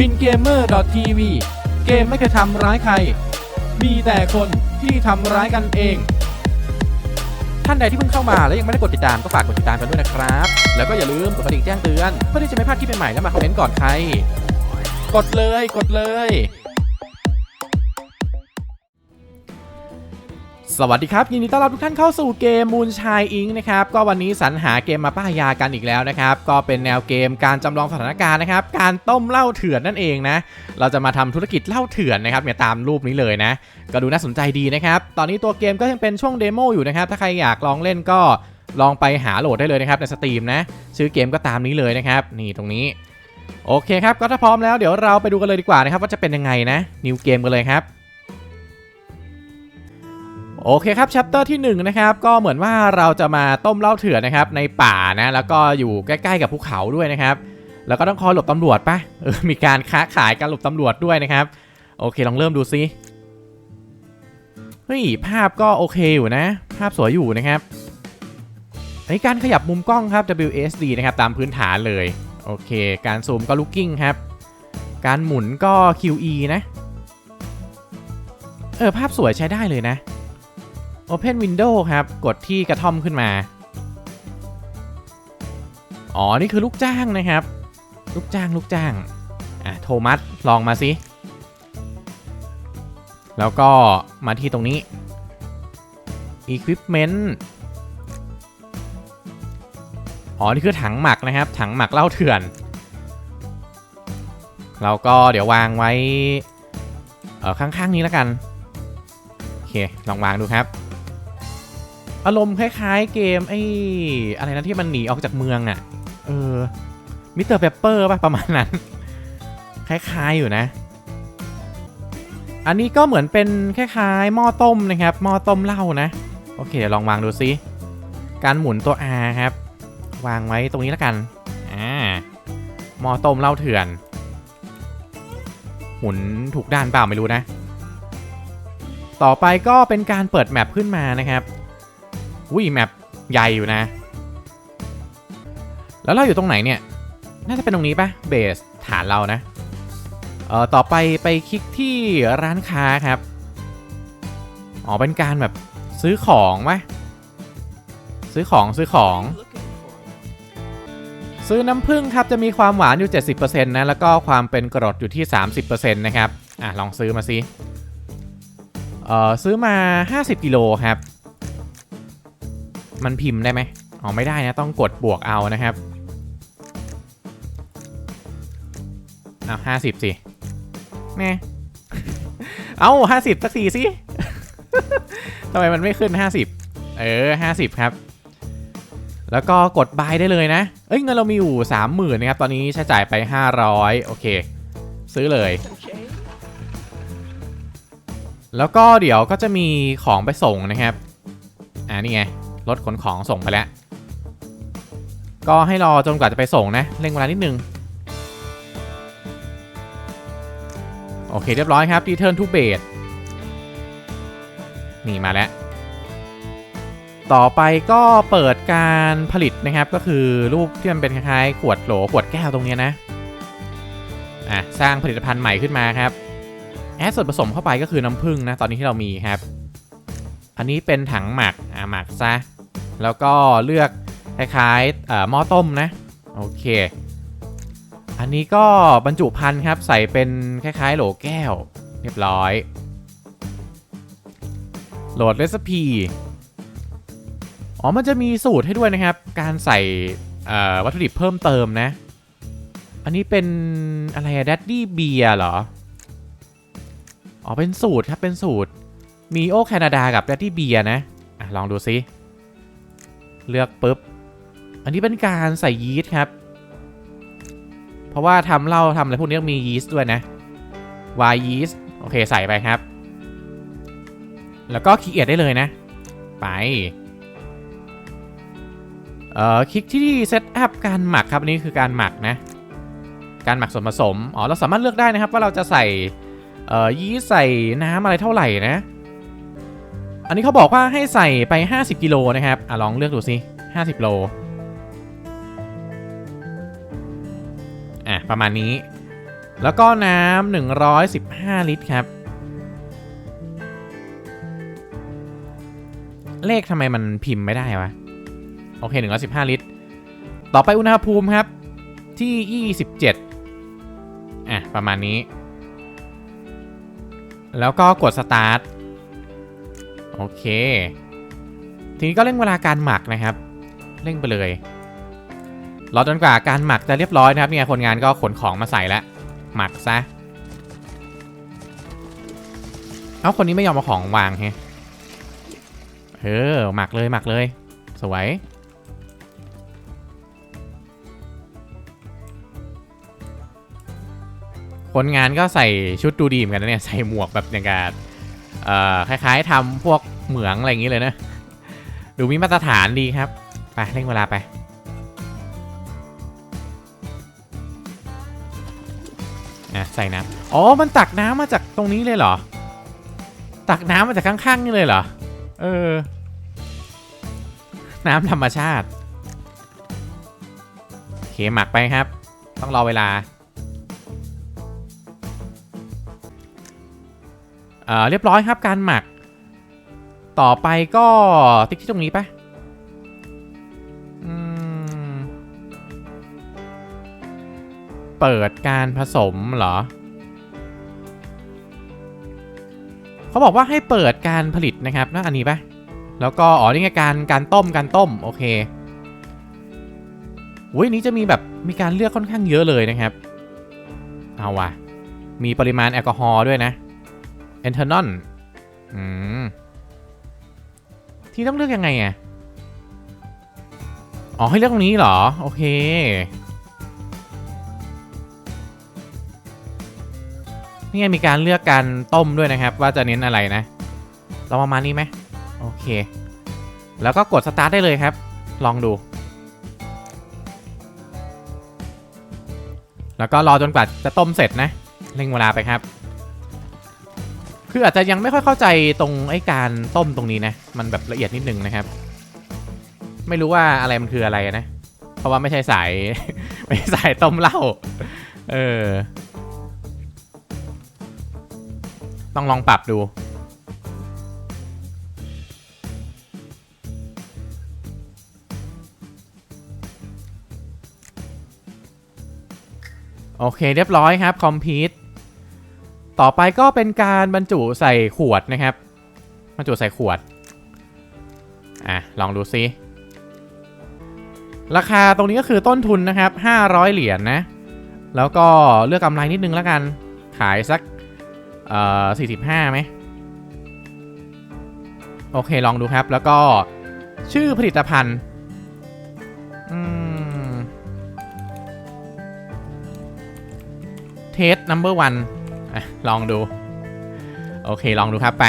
บินเกมเมอร์ทีวีเกมไม่เคยทำร้ายใคร มีแต่คนที่ทำร้ายกันเอง ท่านใดที่เพิ่งเข้ามาและยังไม่ได้กดติดตามก็ฝากกดติดตามกันด้วยนะครับ แล้วก็อย่าลืมกดกระดิ่งแจ้งเตือนเพื่อที่จะไม่พลาดคลิปใหม่ๆและมาคอมเมนต์ก่อนใคร กดเลยกดเลย สวัสดีครับยินดีต้อนรับทุกท่านเข้าสู่เกมมูนชายอิงนะครับก็วันนี้สรรหาเกมมาป้ายากันอีกแล้วนะครับก็เป็นแนวเกมการจำลองสถานการณ์นะครับการต้มเหล้าเถื่อนนั่นเองนะเราจะมาทำธุรกิจเหล้าเถื่อนนะครับเนี่ยตามรูปนี้เลยนะ ก็ดูน่าสนใจดีนะครับตอนนี้ตัวเกมก็ยังเป็นช่วงเดโมอยู่นะครับถ้าใครอยากลองเล่นก็ลองไปหาโหลดได้เลยนะครับในสตรีมนะชื่อเกมก็ตามนี้เลยนะครับนี่ตรงนี้โอเคครับก็ถ้าพร้อมแล้วเดี๋ยวเราไปดูกันเลยดีกว่านะครับว่าจะเป็นยังไงนะนิวเกมกันเลยครับ โอเคครับชัปเตอร์ที่1นะครับก็เหมือนว่าเราจะมาต้มเหล้าเถื่อนนะครับในป่านะแล้วก็อยู่ใกล้ๆกับภูเขาด้วยนะครับแล้วก็ต้องคอยหลบตำรวจปะเออมีการค้าขายการหลบตำรวจด้วยนะครับ โอเคลองเริ่มดูซิเฮ้ยภาพก็โอเคอยู่นะ ภาพสวยอยู่นะครับอันนี้การขยับมุมกล้องครับ WSD นะครับตามพื้นฐานเลยโอเค การซูมก็ looking ครับ การหมุนก็ QE นะเออภาพสวยใช้ได้เลยนะ Open Window ครับ กดที่กระท่อมขึ้นมา อ๋อ นี่คือลูกจ้างนะครับ ลูกจ้างลูกจ้าง อะ โทมัส ลองมาสิ แล้วก็มาที่ตรงนี้ Equipment อ๋อ นี่คือถังหมักนะครับ ถังหมักเหล้าเถื่อน เราก็เดี๋ยววางไว้ เออข้างๆนี้แล้วกัน โอเค ลองวางดูครับ อารมณ์คล้ายๆเกมไอ้อะไรนะที่มันหนีออกจากเมืองอะ่ะ เออมิสเตอร์เปเปอร์ป่ะประมาณนั้น คล้ายๆอยู่นะ อันนี้ก็เหมือนเป็นคล้ายๆหม้อต้มนะครับหม้อต้มเหล้านะ โอเคเดี๋ยวลองวางดูซิการหมุนตัว R ครับ วางไว้ตรงนี้แล้วกันอ่าหม้อต้มเหล้าเถื่อน หมุนถูกด้านเปล่าไม่รู้นะ ต่อไปก็เป็นการเปิดแมปขึ้นมานะครับ อุ้ยแมปใหญ่อยู่นะ แล้วเราอยู่ตรงไหนเนี่ย น่าจะเป็นตรงนี้ปะเบสฐานเรานะ เอ่อ ต่อไปไปคลิกที่ร้านค้าครับ อ๋อ เป็นการแบบซื้อของไหมซื้อของซื้อของ ซื้อน้ำผึ้งครับจะมีความหวานอยู่ 70%นะ แล้วก็ความเป็นกรดอยู่ที่ 30%นะครับ อะ ลองซื้อมาสิเอ่อ ซื้อมา 50 กิโลครับ มันพิมพ์ได้ไหมอ๋อไม่ได้นะต้องกดบวกเอานะครับเอาห้าสิบสิแม่เอาห้าสิบสักทีสิทำไมมันไม่ขึ้นห้าสิบเออห้าสิบครับ แล้วก็กดบายได้เลยนะ เอ้ยเงินเรามีอยู่สามหมื่นนะครับ ตอนนี้ใช้จ่ายไปห้าร้อยโอเค ซื้อเลย แล้วก็เดี๋ยวก็จะมีของไปส่งนะครับ อ่านี่ไง รถขนของส่งไปแล้ว ก็ให้รอจนกว่าจะไปส่งนะเร่งเวลานิดนึง โอเคเรียบร้อยครับ Return to base นี่มาแล้ว ต่อไปก็เปิดการผลิตนะครับก็คือรูปที่มันเป็นคล้ายๆขวดโหลขวดแก้วตรงนี้นะอะสร้างผลิตภัณฑ์ใหม่ขึ้นมาครับแอดส่วนผสมเข้าไปก็คือน้ำผึ้งนะตอนนี้ที่เรามีครับ อันนี้เป็นถังหมักอ่าหมักซะ แล้วก็เลือกคล้ายๆหม้อต้มนะ โอเค อันนี้ก็บรรจุภัณฑ์ครับ ใส่เป็นคล้ายๆ โหลแก้ว เรียบร้อย โหลดเรซิปีอ๋อ มันจะมีสูตรให้ด้วยนะครับ การใส่วัตถุดิบเพิ่มเติมนะ อันนี้เป็นอะไรอะดัดดี้เบียร์เหรอ อ๋อ เป็นสูตรครับ เป็นสูตร มีโอแคนาดากับดัตตี้เบียนะอะลองดูซิ เลือกปุ๊บ อันนี้เป็นการใส่ยีสต์ครับ เพราะว่าทำเหล้าทำอะไรพวกนี้ต้องมียีสต์ด้วยนะวายยีสต์โอเคใส่ไปครับ แล้วก็คลิกเอทได้เลยนะ ไป เอ่อคลิกที่เซตอัพการหมักครับอันนี้คือการหมักนะ การหมักส่วนผสม อ๋อ เราสามารถเลือกได้นะครับว่าเราจะใส่ เอ่อยีสต์ใส่น้ำอะไรเท่าไหร่นะ อันนี้เขาบอกว่าให้ใส่ไป 50 กิโลนะครับ อะลองเลือกดูสิ50 โล อะ ประมาณนี้ แล้วก็น้ำ115 ลิตรครับ เลขทำไมมันพิมพ์ไม่ได้วะ โอเค 115 ลิตร ต่อไปอุณหภูมิครับที่ 27 อะ ประมาณนี้ แล้วก็กดสตาร์ท โอเค ทีนี้ก็เร่งเวลาการหมักนะครับ เร่งไปเลย รอจนกว่าการหมักจะเรียบร้อยนะครับเนี่ยคนงานก็ขนของมาใส่แล้วหมักซะ เอาคนนี้ไม่ยอมเอาของวางแฮะเออหมักเลยหมักเลย สวยคนงานก็ใส่ชุดดูดีเหมือนกันนะเนี่ย ใส่หมวกแบบอย่างกับ คล้ายๆทำพวกเหมืองอะไรอย่างนี้เลยนะ ดูมีมาตรฐานดีครับ ไปเร่งเวลาไป อะ ใส่น้ำอ๋อ มันตักน้ำมาจากตรงนี้เลยเหรอ ตักน้ำมาจากข้างๆนี่เลยเหรอ เออ น้ำธรรมชาติ โอเค หมักไปครับ ต้องรอเวลา เรียบร้อยครับการหมัก ต่อไปก็ติ๊กที่ตรงนี้ปะเปิดการผสมเหรอ เขาบอกว่าให้เปิดการผลิตนะครับน่าอันนี้ปะแล้วก็อ๋อนี่ไงการการต้มการต้มโอเคอุ้ยนี้จะมีแบบมีการเลือกค่อนข้างเยอะเลยนะครับ เอาว่ะ มีปริมาณแอลกอฮอล์ด้วยนะ เอนเทอร์นอนอืม ที่ต้องเลือกยังไงอะอ๋อ ให้เลือกตรงนี้เหรอ โอเค นี่ไงมีการเลือกการต้มด้วยนะครับ ว่าจะเน้นอะไรนะ เราประมาณนี้ไหมโอเค แล้วก็กดสตาร์ทได้เลยครับ ลองดู แล้วก็รอจนกว่าจะต้มเสร็จนะ เร่งเวลาไปครับ คืออาจจะยังไม่ค่อยเข้าใจตรงไอ้การต้มตรงนี้นะ มันแบบละเอียดนิดนึงนะครับ ไม่รู้ว่าอะไรมันคืออะไรนะ เพราะว่าไม่ใช่สาย ไม่ใช่สายต้มเหล้า เออ ต้องลองปรับดูโอเค เรียบร้อยครับ คอมพิวต่ ต่อไปก็เป็นการบรรจุใส่ขวดนะครับบรรจุใส่ขวด อะ ลองดูซิ ราคาตรงนี้ก็คือต้นทุนนะครับ 500 เหรียญนนะ แล้วก็เลือกกำไรนิดนึงแล้วกัน ขายสัก เอ่อ 45ไหม โอเค ลองดูครับ แล้วก็ชื่อผลิตภัณฑ์อืมเทส number one อะ ลองดู โอเคลองดูครับไป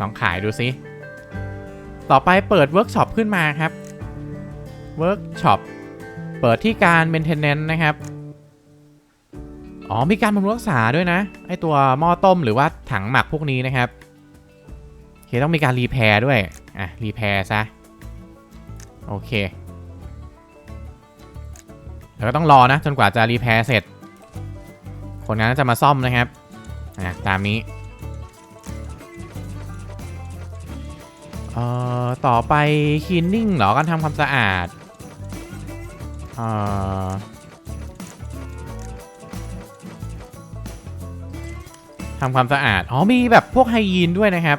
ลองขายดูซิต่อไปเปิดเวิร์กช็อปขึ้นมาครับเวิร์กช็อปเปิดที่การ maintenance นะครับ อ๋อ มีการบำรุงรักษาด้วยนะ ไอตัวหม้อต้มหรือว่าถังหมักพวกนี้นะครับโอเคต้องมีการรีแพร์ด้วย อะ รีแพร์ซะ โอเค แล้วก็ต้องรอนะ จนกว่าจะรีแพร์เสร็จ คนงานจะมาซ่อมนะครับ อะตามนี้เอ่อต่อไป cleaning เหรอการทำความสะอาดเอ่อทำความสะอาด อ๋อ มีแบบพวกไฮยีนด้วยนะครับ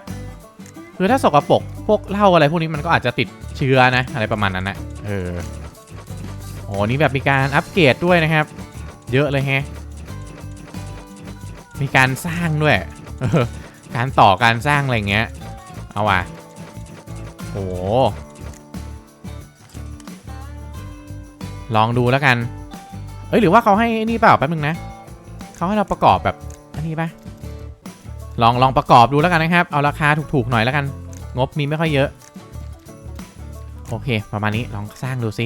คือถ้าสกรปรกพวกเหล้าอะไรพวกนี้มันก็อาจจะติดเชื้อนะ อะไรประมาณนั้นนะเออโอ้นี่แบบมีการอัปเกรดด้วยนะครับ เยอะเลยแฮะ มีการสร้างด้วยการต่อการสร้างอะไรเงี้ย เอาว่ะโหลองดูแล้วกัน เอ้ยหรือว่าเขาให้นี่เปล่าแป๊บนึงนะเขาให้เราประกอบแบบอันนี้ปะลองลองประกอบดูแล้วกันนะครับ เอาราคาถูกๆหน่อยแล้วกัน งบมีไม่ค่อยเยอะ โอเค ประมาณนี้ลองสร้างดูซิ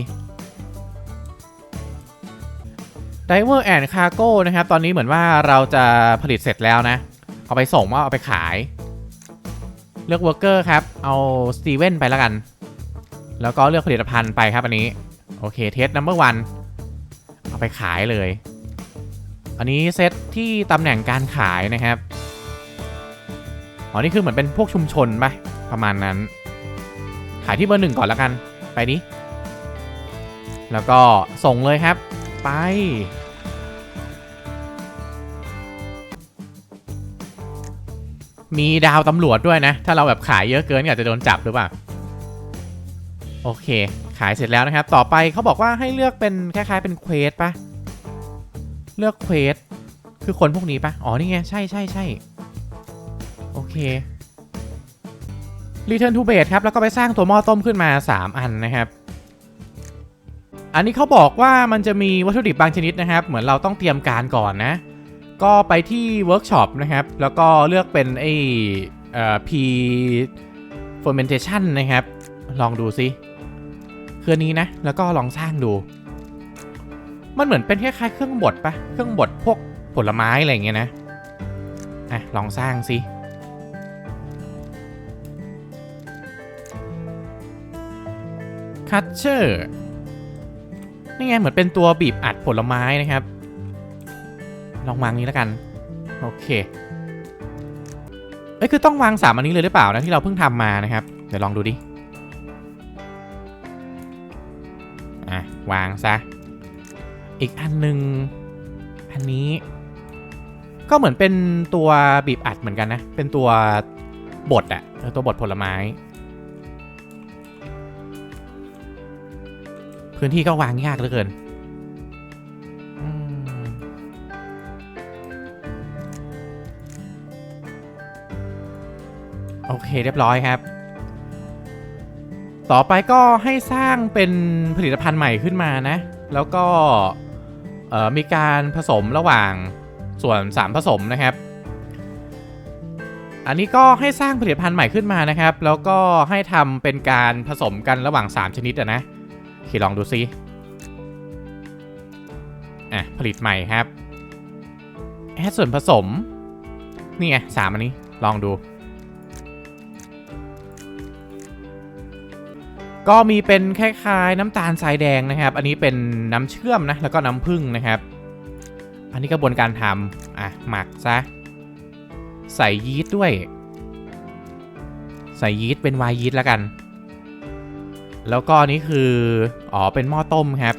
Diver and Cargo นะครับ ตอนนี้เหมือนว่าเราจะผลิตเสร็จแล้วนะ เอาไปส่งว่าเอาไปขาย เลือก Worker ครับ เอา Steven ไปแล้วกัน แล้วก็เลือกผลิตภัณฑ์ไปครับอันนี้ โอเคเทส number one เอาไปขายเลย อันนี้เซตที่ตำแหน่งการขายนะครับ อ๋อ นี่คือเหมือนเป็นพวกชุมชนไปะประมาณนั้น ขายที่เบอร์หนึ่งก่อนแล้วกัน ไปดิแล้วก็ส่งเลยครับ ไป มีดาวตำรวจด้วยนะ ถ้าเราแบบขายเยอะเกินก็อาจจะโดนจับหรือเปล่า โอเค ขายเสร็จแล้วนะครับ ต่อไปเขาบอกว่าให้เลือกเป็นคล้ายๆเป็นเควสปะเลือกเควส คือคนพวกนี้ปะอ๋อ นี่ไง ใช่ใช่ใช่โอเค Return to base ครับ แล้วก็ไปสร้างตัวหม้อต้มขึ้นมา 3 อันนะครับ อันนี้เขาบอกว่ามันจะมีวัตถุดิบบางชนิดนะครับ เหมือนเราต้องเตรียมการก่อนนะ ก็ไปที่เวิร์กช็อปนะครับ แล้วก็เลือกเป็นไอ้เอ่อ P fermentation นะครับ ลองดูซิคืออนนี้นะ แล้วก็ลองสร้างดู มันเหมือนเป็นคล้ายๆเครื่องบดปะเครื่องบดพวกผลไม้อะไรเงี้ยนะ อะ ลองสร้างสิ คัตเชอร์ นี่ไง เหมือนเป็นตัวบีบอัดผลไม้นะครับ ลองวางนี้แล้วกัน โอเค เอ้ยคือต้องวางสามอันนี้เลยหรือเปล่านะที่เราเพิ่งทำมานะครับ เดี๋ยวลองดูดิ อะ วางซะ อีกอันหนึ่งอันนี้ ก็เหมือนเป็นตัวบีบอัดเหมือนกันนะ เป็นตัวบดอะตัวบดผลไม้ พื้นที่ก็วางยากเหลือเกิน โอเคเรียบร้อยครับ ต่อไปก็ให้สร้างเป็นผลิตภัณฑ์ใหม่ขึ้นมานะ แล้วก็มีการผสมระหว่างส่วนสารผสมนะครับ อันนี้ก็ให้สร้างผลิตภัณฑ์ใหม่ขึ้นมานะครับ แล้วก็ให้ทำเป็นการผสมกันระหว่าง 3 ชนิดอะนะโอเคลองดูซิอะผลิตใหม่ครับแอดส่วนผสม นี่ไงสามอันนี้ลองดู ก็มีเป็นคล้ายๆน้ำตาลทรายแดงนะครับ อันนี้เป็นน้ำเชื่อมนะ แล้วก็น้ำผึ้งนะครับ อันนี้กระบวนการทำอะหมักซะ ใส่ยีสต์ด้วย ใส่ยีสต์เป็นวน์ยีสต์แล้วกัน แล้วก็นนี้คือ อ๋อ เป็นหม้อต้มครับ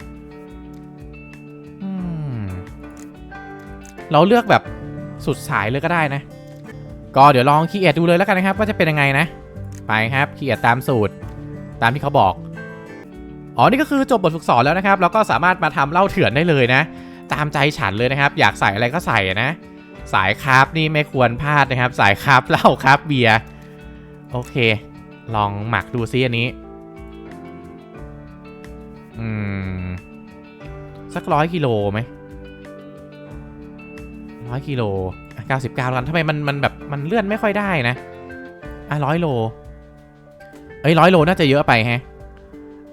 เราเลือกแบบสุดสายเลยก็ได้นะ ก็เดี๋ยวลองคีเอทดูเลยแล้วกันนะครับ ว่าจะเป็นยังไงนะ ไปครับคีเอทตามสูตร ตามที่เขาบอกอ๋อนี่ก็คือจบบทฝึกสอนแล้วนะครับแล้วก็สามารถมาทำเหล้าเถื่อนได้เลยนะ ตามใจฉันเลยนะครับ อยากใส่อะไรก็ใส่นะ สายคราฟนี่ไม่ควรพลาดนะครับ สายคราฟเหล้าคราฟเบียร์โอเค ลองหมักดูซิอันนี้ อืม สักร้อยกิโลไหมร้อยกิโลเก้าสิบเก้าแล้วกันทำไมมันมันแบบมันเลื่อนไม่ค่อยได้นะอะร้อยโล เอ้ยร้อยโลน่าจะเยอะไปแฮะ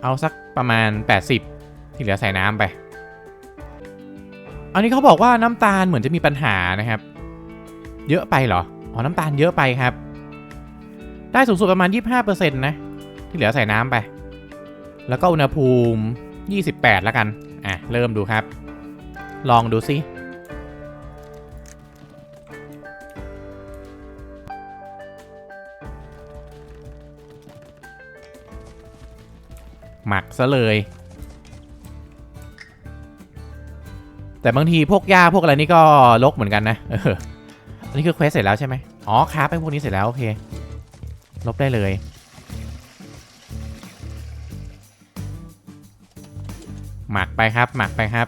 เอาสักประมาณ 80 ที่เหลือใส่น้ำไป อันนี้เขาบอกว่าน้ำตาลเหมือนจะมีปัญหานะครับ เยอะไปเหรอ อ๋อ น้ำตาลเยอะไปครับ ได้สูงสุดประมาณ 25%นะ ที่เหลือใส่น้ำไป แล้วก็อุณหภูมิ 28 แล้วกัน อะ เริ่มดูครับ ลองดูซิ หมักซะเลย แต่บางทีพวกหญ้าพวกอะไรนี่ก็ลกเหมือนกันนะเอออันนี้คือเควสเสร็จแล้วใช่ไหมอ๋อครับไอ้พวกนี้เสร็จแล้วโอเค ลบได้เลย หมักไปครับ หมักไปครับ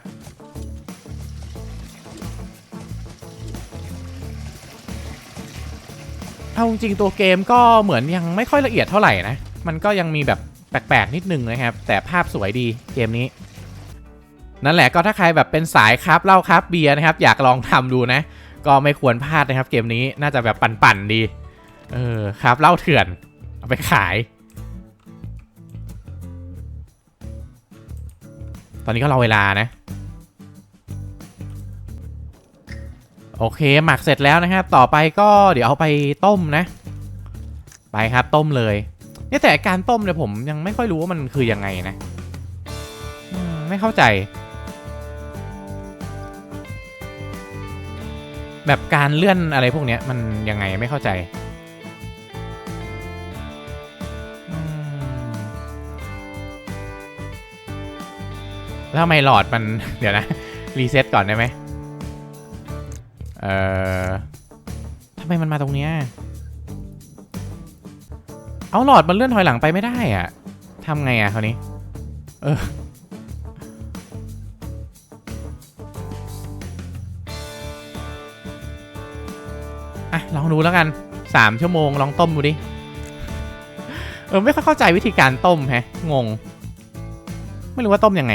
เอาจริงตัวเกมก็เหมือนยังไม่ค่อยละเอียดเท่าไหร่นะ มันก็ยังมีแบบ แปลกๆนิดนึงนะครับ แต่ภาพสวยดีเกมนี้ นั่นแหละก็ถ้าใครแบบเป็นสายครับเหล้าครับเบียร์นะครับ อยากลองทำดูนะ ก็ไม่ควรพลาดนะครับ เกมนี้น่าจะแบบปั่นๆดีเออครับเหล้าเถื่อน เอาไปขาย ตอนนี้ก็รอเวลานะโอเค หมักเสร็จแล้วนะครับ ต่อไปก็เดี๋ยวเอาไปต้มนะ ไปครับต้มเลย เนี่ยแต่การต้มเนี่ยผมยังไม่ค่อยรู้ว่ามันคือยังไงนะไม่เข้าใจ แบบการเลื่อนอะไรพวกเนี้ยมันยังไงไม่เข้าใจแล้วทำไมหลอดมันเดี๋ยวนะ รีเซ็ตก่อนได้ไหมเอ่อทำไมมันมาตรงเนี้ย เอาหลอดมันเลื่อนถอยหลังไปไม่ได้อะทำไงอะคราวนี้ เออ อะ ลองดูแล้วกันสามชั่วโมงลองต้มดูดิ เออ ไม่ค่อยเข้าใจวิธีการต้มแฮะ งง ไม่รู้ว่าต้มยังไง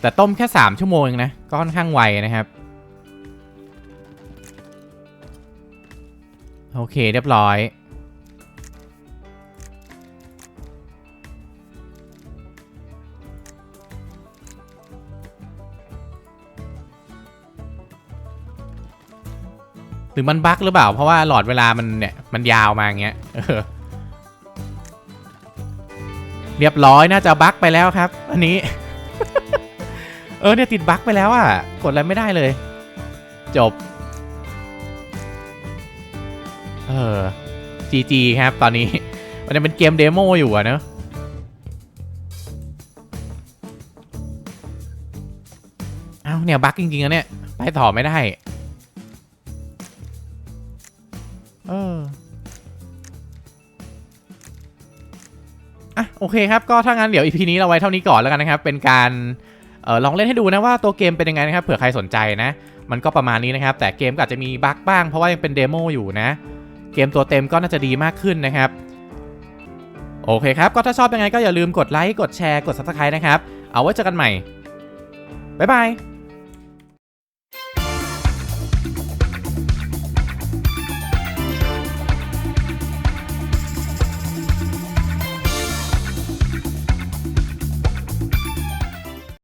แต่ต้มแค่สามชั่วโมงเองนะ ก็ค่อนข้างไวนะครับ โอเคเรียบร้อย หรือมันบั๊กหรือเปล่า เพราะว่าหลอดเวลามันเนี่ย มันยาวมาอย่างเงี้ยเรียบร้อยน่าจะบั๊กไปแล้วครับ อันนี้ เออเนี่ยติดบั๊กไปแล้วอะ กดอะไรไม่ได้เลย จบ ออ GG ครับตอนนี้ มันเป็นเกมเดโมอยู่อะเนอะเอ้าเนี่ยบั๊กจริงๆอะเนี่ย ไปต่อไม่ได้ เอออะโอเคครับ ก็ถ้างั้นเดี๋ยว EP นี้เราไว้เท่านี้ก่อนแล้วกันนะครับ เป็นการเออลองเล่นให้ดูนะว่าตัวเกมเป็นยังไงนะครับ เผื่อใครสนใจนะ มันก็ประมาณนี้นะครับ แต่เกมก็อาจจะมีบั๊กบ้างเพราะว่ายังเป็นเดโมอยู่นะ เกมตัวเต็มก็น่าจะดีมากขึ้นนะครับ โอเคครับ ก็ถ้าชอบยังไงก็อย่าลืมกดไลค์ กดแชร์ กด Subscribe นะครับ เอาไว้เจอกันใหม่ บ๊ายบาย